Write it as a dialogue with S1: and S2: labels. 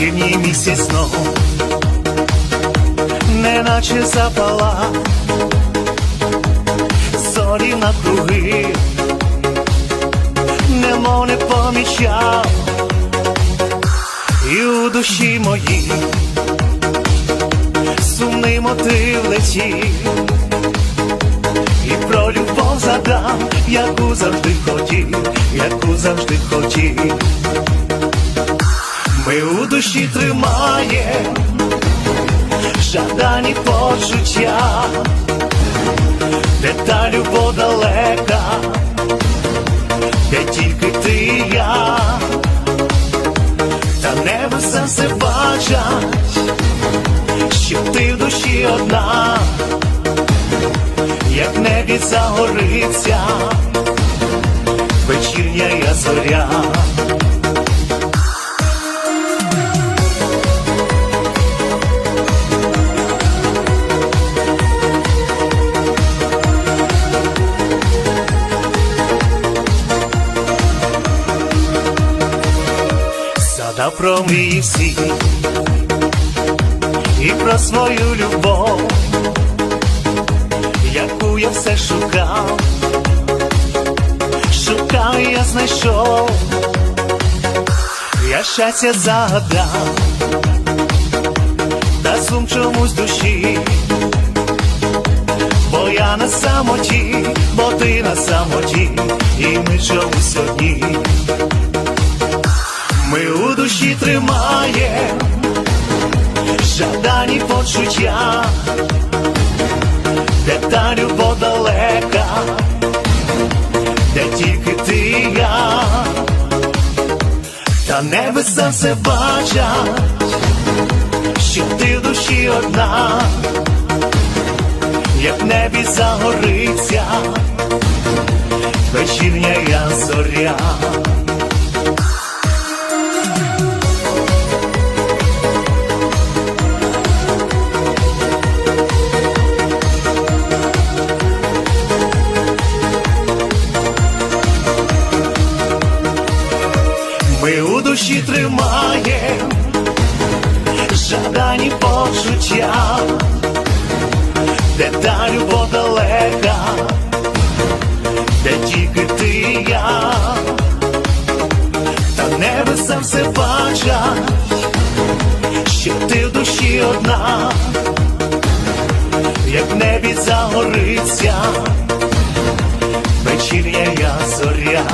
S1: лісі знов, неначе запала, зорі на круги, немов не помічав, і у душі моїй сумний мотив летів, і про любов задам, яку завжди хотів, яку завжди хотів. Ми у душі тримаєм жадані почуття, де та любов далека, де тільки ти і я, та небеса все бачать, що ти в душі одна, як небі загориться, вечірня я зоря. Згадав про мрії всі і про свою любов, яку я все шукав, шукав і я знайшов, я щастя загадав, та сум чомусь душі, бо я на самоті, бо ти на самоті, і ми чомусь одні. Почуття, де та любов далека, де тільки ти і я, та небеса все бачать, що ти душі одна, як в небі загориться, вечірня я зоря. Душі тримаєм жадані почуття, де та любов далека, де тільки ти і я, та небеса все бачать, що ти в душі одна, як в небі загориться, вечірня я зоря.